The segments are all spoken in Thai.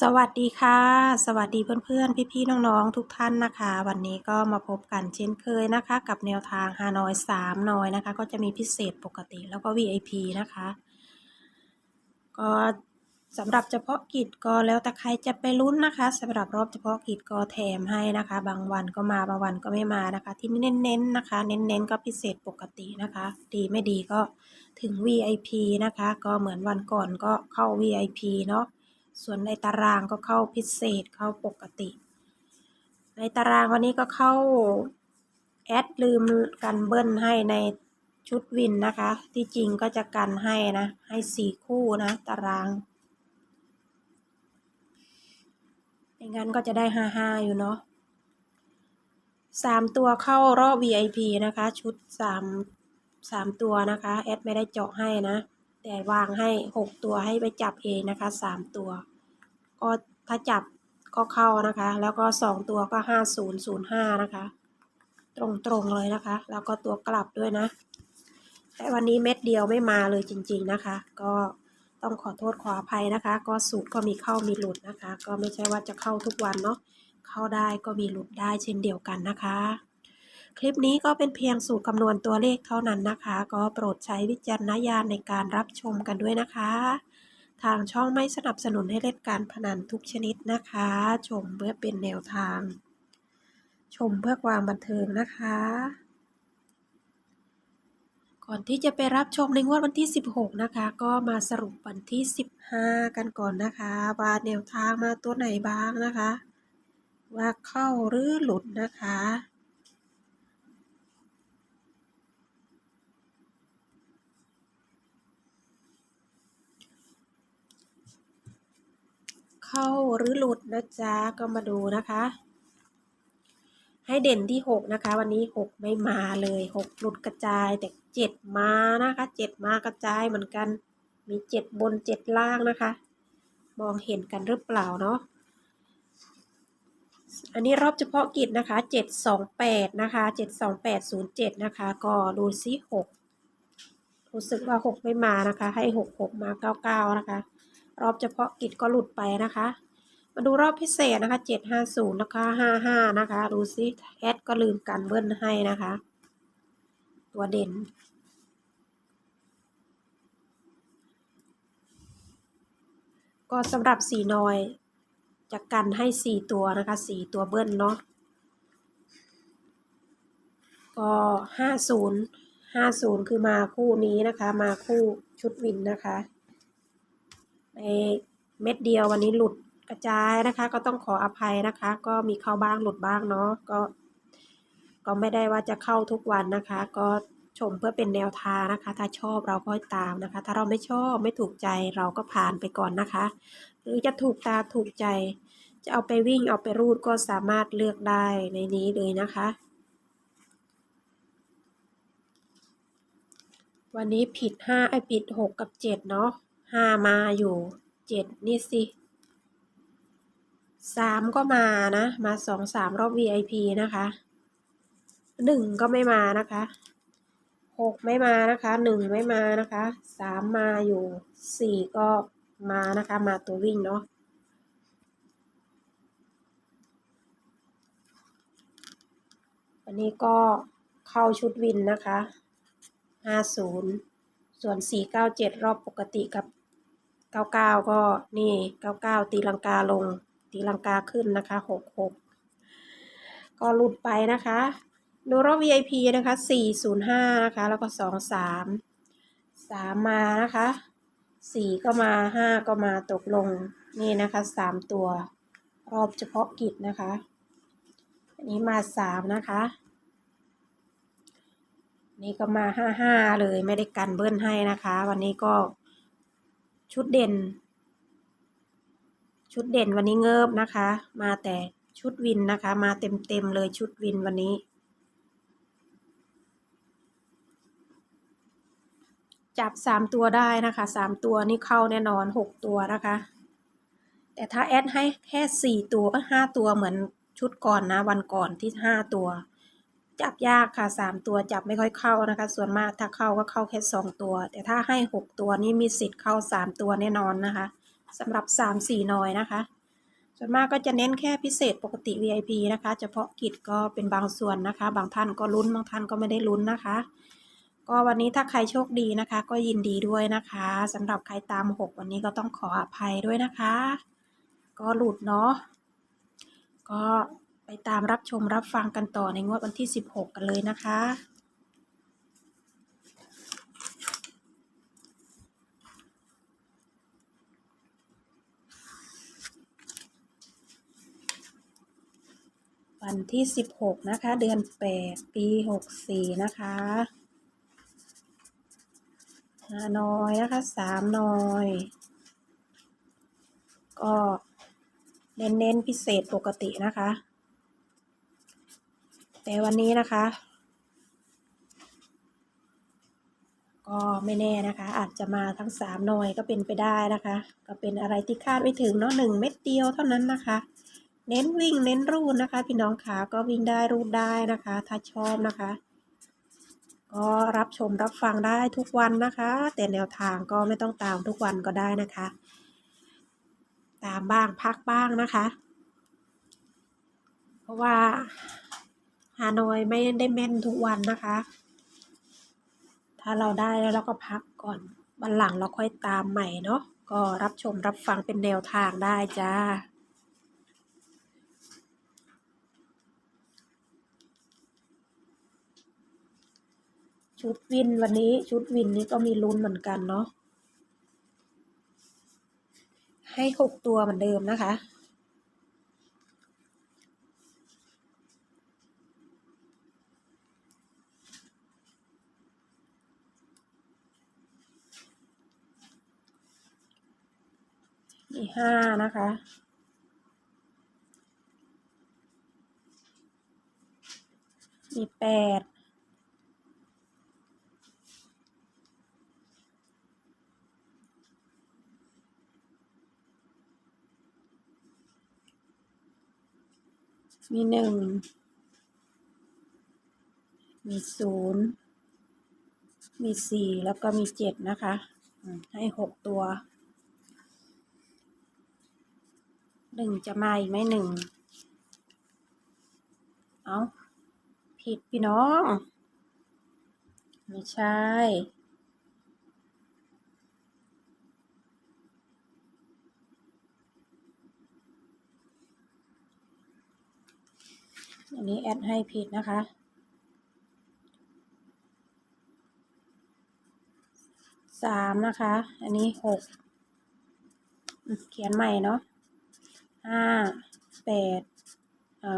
สวัสดีค่ะ สวัสดีเพื่อนๆ พี่ๆ น้องๆ ทุกท่านนะคะ วันนี้ก็มาพบกันเช่นเคยนะคะ กับแนวทางฮานอย3นอยนะคะ ก็จะมีพิเศษปกติแล้วก็ VIP นะคะ ก็สำหรับเฉพาะกิจก็แล้วแต่ใครจะไปลุ้นนะคะสำหรับรอบเฉพาะกิจก็แถมให้นะคะ บางวันก็มาบางวันก็ไม่มานะคะ ที่เน้นๆนะคะ เน้นๆก็พิเศษปกตินะคะ ดีไม่ดีก็ถึง VIP นะคะ ก็เหมือนวันก่อนก็เข้า VIP เนาะ ส่วนในตารางก็เข้าพิเศษเข้าปกติ ในตารางวันนี้ก็เข้าแอดลืมกันเบิ้ลให้ในชุดวินนะคะ ที่จริงก็จะกันให้นะ ให้สี่คู่นะ ตารางไม่งั้นก็จะได้ห้าห้าอยู่เนาะสามตัวเข้ารอบ VIP นะคะ ชุดสามสามตัวนะคะ แอดไม่ได้เจาะให้นะ แต่วางให้หกตัวให้ไปจับเองนะคะสามตัว ก็ถ้าจับก็เข้านะคะ แล้วก็สองตัวก็ห้าศูนย์ศูนย์ห้านะคะ ตรงๆเลยนะคะ แล้วก็ตัวกลับด้วยนะ แต่วันนี้เม็ดเดียวไม่มาเลยจริง ๆนะคะ ก็ต้องขอโทษขออภัยนะคะ ก็สูตรก็มีเข้ามีหลุดนะคะ ก็ไม่ใช่ว่าจะเข้าทุกวันเนาะเข้าได้ก็มีหลุดได้เช่นเดียวกันนะคะ คลิปนี้ก็เป็นเพียงสูตรคำนวณตัวเลขเท่านั้นนะคะ ก็โปรดใช้วิจารณญาณในการรับชมกันด้วยนะคะ ทางช่องไม่สนับสนุนให้เล่นการพนันทุกชนิดนะคะ ชมเพื่อเป็นแนวทาง ชมเพื่อความบันเทิงนะคะ ก่อนที่จะไปรับชมในงวดวันที่ 16 นะคะ ก็มาสรุปวันที่ 15 กันก่อนนะคะว่าแนวทางมาตัวไหนบ้างนะคะ ว่าเข้าหรือหลุดนะคะ เข้าหรือหลุดนะจ๊ะก็มาดูนะคะ ให้เด่นที่หกนะคะ วันนี้หกไม่มาเลยหกหลุดกระจายแต่เจ็ดมานะคะเจ็ดมากระจายเหมือนกัน มีเจ็ดบนเจ็ดล่างนะคะ มองเห็นกันหรือเปล่าเนาะอันนี้รอบเฉพาะกิจนะคะเจ็ดสองแปดนะคะเจ็ดสองแปดศูนย์เจ็ดนะคะ ก็ดูซิหกรู้สึกว่าหกไม่มานะคะ ให้หกหกมาเก้าเก้านะคะ รอบเฉพาะกิจก็หลุดไปนะคะ มาดูรอบพิเศษนะคะเจ็ดห้าศูนย์แล้วก็ห้าห้านะคะ ดูซิแอดก็ลืมกันเบิ้ลให้นะคะ ตัวเด่นก็สำหรับสีนอยจะกันให้สี่ตัวนะคะสี่ตัวเบิ้ลเนาะก็ห้าศูนย์ห้าศูนย์คือมาคู่นี้นะคะ มาคู่ชุดวินนะคะ ในเม็ดเดียววันนี้หลุดกระจายนะคะ ก็ต้องขออภัยนะคะ ก็มีเข้าบ้างหลุดบ้างเนาะก็ ก็ไม่ได้ว่าจะเข้าทุกวันนะคะ ก็ชมเพื่อเป็นแนวทางนะคะ ถ้าชอบเราก็ตามนะคะ ถ้าเราไม่ชอบไม่ถูกใจเราก็ผ่านไปก่อนนะคะ หรือจะถูกตาถูกใจ จะเอาไปวิ่งเอาไปรูดก็สามารถเลือกได้ในนี้เลยนะคะ วันนี้ผิดห้าไอผิดหกกับเจ็ดเนาะ ห้ามาอยู่เจ็ดนี่สิสามก็มานะ มาสองสามรอบ VIP นะคะหนึ่งก็ไม่มานะคะหกไม่มานะคะหนึ่งไม่มานะคะสามมาอยู่สี่ก็มานะคะ มาตัววิ่งเนาะวันนี้ก็เข้าชุดวินนะคะห้าศูนย์ส่วนสี่เก้าเจ็ดรอบปกติกับ เก้าเก้าก็นี่เก้าเก้าตีลังกาลง ตีลังกาขึ้นนะคะหกหกก็หลุดไปนะคะดูรอบ VIP นะคะสี่ศูนย์ห้านะคะ แล้วก็สองสามสามมานะคะสี่ก็มาห้าก็มาตกลงนี่นะคะสามตัวรอบเฉพาะกิจนะคะ อันนี้มาสามนะคะนี่ก็มาห้าห้าเลยไม่ได้กันเบิ้ลให้นะคะ วันนี้ก็ ชุดเด่น ชุดเด่นวันนี้เงิบนะคะ มาแต่ชุดวินนะคะ มาเต็มเต็มเลยชุดวินวันนี้ จับสามตัวได้นะคะสามตัวนี่เข้าแน่นอนหกตัวนะคะ แต่ถ้าแอดให้แค่สี่ตัวห้าตัวเหมือนชุดก่อนนะ วันก่อนที่ห้าตัว จับยากค่ะสามตัวจับไม่ค่อยเข้านะคะ ส่วนมากถ้าเข้าก็เข้าแค่สองตัว แต่ถ้าให้หกตัวนี่มีสิทธิ์เข้าสามตัวแน่นอนนะคะสำหรับสามสี่หน่อยนะคะ ส่วนมากก็จะเน้นแค่พิเศษปกติ VIP นะคะ เฉพาะกิจก็เป็นบางส่วนนะคะ บางท่านก็ลุ้นบางท่านก็ไม่ได้ลุ้นนะคะ ก็วันนี้ถ้าใครโชคดีนะคะ ก็ยินดีด้วยนะคะสำหรับใครตามหกวันนี้ก็ต้องขออภัยด้วยนะคะ ก็หลุดเนาะก็ ตามรับชมรับฟังกันต่อในงวดวันที่ 16 กันเลยนะคะ วันที่ 16 นะคะ เดือน 8 ปี 64 นะคะฮานอยนะคะสามนอย ก็เน้นเน้นๆพิเศษปกตินะคะ แต่วันนี้นะคะ ก็ไม่แน่นะคะ อาจจะมาทั้งสามหน่อยก็เป็นไปได้นะคะ ก็เป็นอะไรที่คาดไม่ถึงเนาะหนึ่งเม็ดเดียวเท่านั้นนะคะ เน้นวิ่งเน้นรูดนะคะ พี่น้องขาก็วิ่งได้รูดได้นะคะ ถ้าชอบนะคะ ก็รับชมรับฟังได้ทุกวันนะคะ แต่แนวทางก็ไม่ต้องตามทุกวันก็ได้นะคะ ตามบ้างพักบ้างนะคะ เพราะว่า ฮานอยไม่ได้แม่นทุกวันนะคะ ถ้าเราได้แล้วเราก็พักก่อนวันหลังเราค่อยตามใหม่เนาะก็รับชมรับฟังเป็นแนวทางได้จ้าชุดวินวันนี้ชุดวินนี้ก็มีลุ้นเหมือนกันเนาะให้หกตัวเหมือนเดิมนะคะ มีห้านะคะ มีแปด มีหนึ่ง มีศูนย์ มีสี่แล้วก็มีเจ็ดนะคะอืมให้หกตัว หนึ่งจะมาอีกไหมหนึ่งเอาผิดพี่น้อง ไม่ใช่อันนี้แอดให้ผิดนะคะ สามนะคะ อันนี้หก เขียนใหม่เนาะ ห้าแปดเอา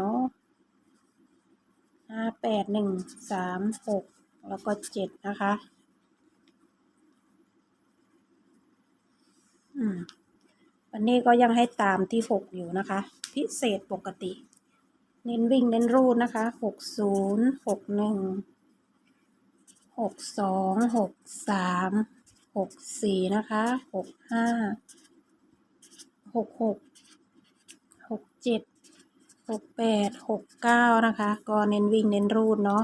ห้าแปดหนึ่งสามหกแล้วก็เจ็ดนะคะ อืมวันนี้ก็ยังให้ตามที่หกอยู่นะคะ พิเศษปกติ เน้นวิ่งเน้นรูดนะคะหกศูนย์หกหนึ่งหกสองหกสามหกสี่นะคะหกห้าหกหก หกเจ็ดหกแปดหกเก้านะคะ ก็เน้นวิ่งเน้นรูดเนาะ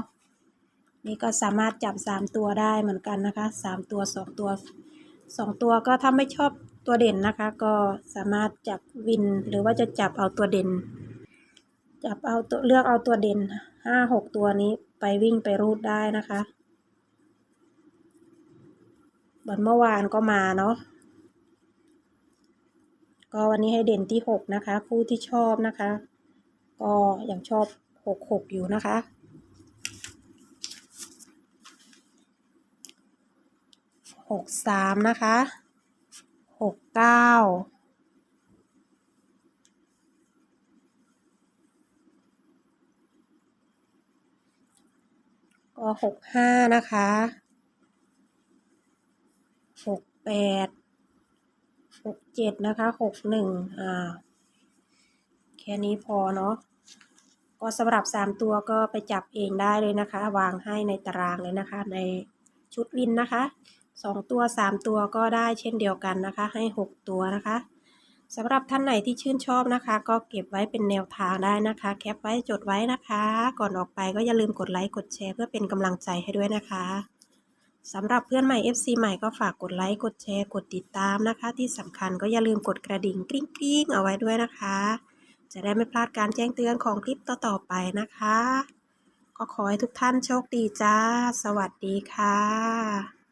นี่ก็สามารถจับสามตัวได้เหมือนกันนะคะสามตัวสองตัวสองตัวก็ถ้าไม่ชอบตัวเด่นนะคะ ก็สามารถจับวินหรือว่าจะจับเอาตัวเด่น จับเอาตัวเลือกเอาตัวเด่นห้าหกตัวนี้ไปวิ่งไปรูดได้นะคะวันเมื่อวานก็มาเนาะ ก็วันนี้ให้เด่นที่หกนะคะคู่ที่ชอบนะคะ ก็ยังชอบหกหกอยู่นะคะหกสามนะคะหกเก้าก็หกห้านะคะหกแปด หกเจ็ดนะคะหกหนึ่งอ่า แค่นี้พอเนาะ ก็สำหรับสามตัวก็ไปจับเองได้เลยนะคะ วางให้ในตารางเลยนะคะ ในชุดวินนะคะสองตัวสามตัวก็ได้เช่นเดียวกันนะคะ ให้หกตัวนะคะสำหรับท่านไหนที่ชื่นชอบนะคะ ก็เก็บไว้เป็นแนวทางได้นะคะ แคปไว้จดไว้นะคะ ก่อนออกไปก็อย่าลืมกดไลค์กดแชร์เพื่อเป็นกำลังใจให้ด้วยนะคะ สำหรับเพื่อนใหม่ FC ใหม่ก็ฝากกดไลค์ กดแชร์ กดติดตามนะคะ ที่สำคัญก็อย่าลืมกดกระดิ่งกริ๊งกริ๊งเอาไว้ด้วยนะคะ จะได้ไม่พลาดการแจ้งเตือนของคลิปต่อๆไปนะคะ ก็ขอให้ทุกท่านโชคดีจ้า สวัสดีค่ะ